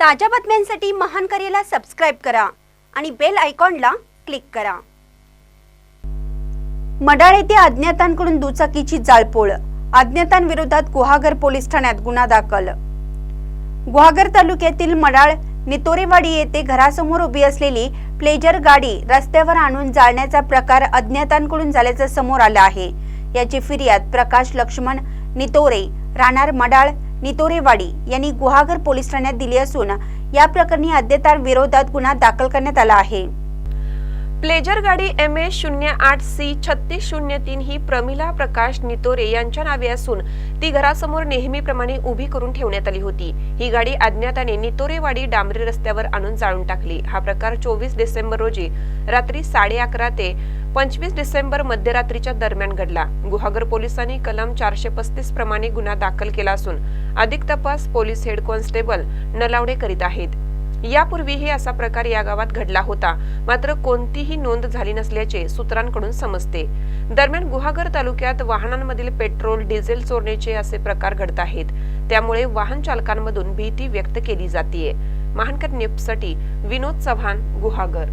ताज्या बातम्यांसाठी महान करेला सबस्क्राईब करा आणि बेल आयकॉनला क्लिक करा. मडाळ येथे अज्ञातांकडून दुचाकीची जाळपोळ. अज्ञातांविरोधात गुहागर पोलीस ठाण्यात गुन्हा दाखल. गुहागर तालुक्यातील मडाळ नितोरेवाडी येथे घरासमोर उभी असलेली प्लेजर गाडी रस्त्यावर आणून जाळण्याचा प्रकार अज्ञातांकडून झाल्याचं समोर आलं आहे. याची फिर्याद प्रकाश लक्ष्मण नितोरे राहणार मडाळ नितोरेवाडी यांनी गुहागर पोलीस ठाण्यात दिली असून या प्रकरणी अज्ञातांविरोधात गुन्हा दाखल करण्यात आला आहे. प्लेजर गाडी एम ए शून्य आठ सी छत्तीस शून्य तीन ही प्रमिला प्रकाश नितोरे यांच्या नावे असून ती घरासमोर नेहमीप्रमाणे उभी करून ठेवण्यात आली होती. ही गाडी अज्ञाताने नितोरेवाडी डांबरी रस्त्यावर आणून जाळून टाकली. हा प्रकार चोवीस डिसेंबर रोजी रात्री साडे अकरा ते पंचवीस डिसेंबर मध्यरात्रीच्या दरम्यान घडला. गुहागर पोलिसांनी कलम चारशे पस्तीस प्रमाणे गुन्हा दाखल केला असून अधिक तपास पोलीस हेड कॉन्स्टेबल नलावडे करीत आहेत. यापूर्वीही असा प्रकार या गावात घडला होता. मात्र कोणतीही नोंद झाली नसल्याचे सूत्रांकडून समजते. दरम्यान गुहागर तालुक्यात वाहनांमधील पेट्रोल डिझेल चोरण्याचे असे प्रकार घडत आहेत. त्यामुळे वाहन चालकांमधून भीती व्यक्त केली जाते महानकर न्यूजसाठी विनोद चव्हाण गुहागर.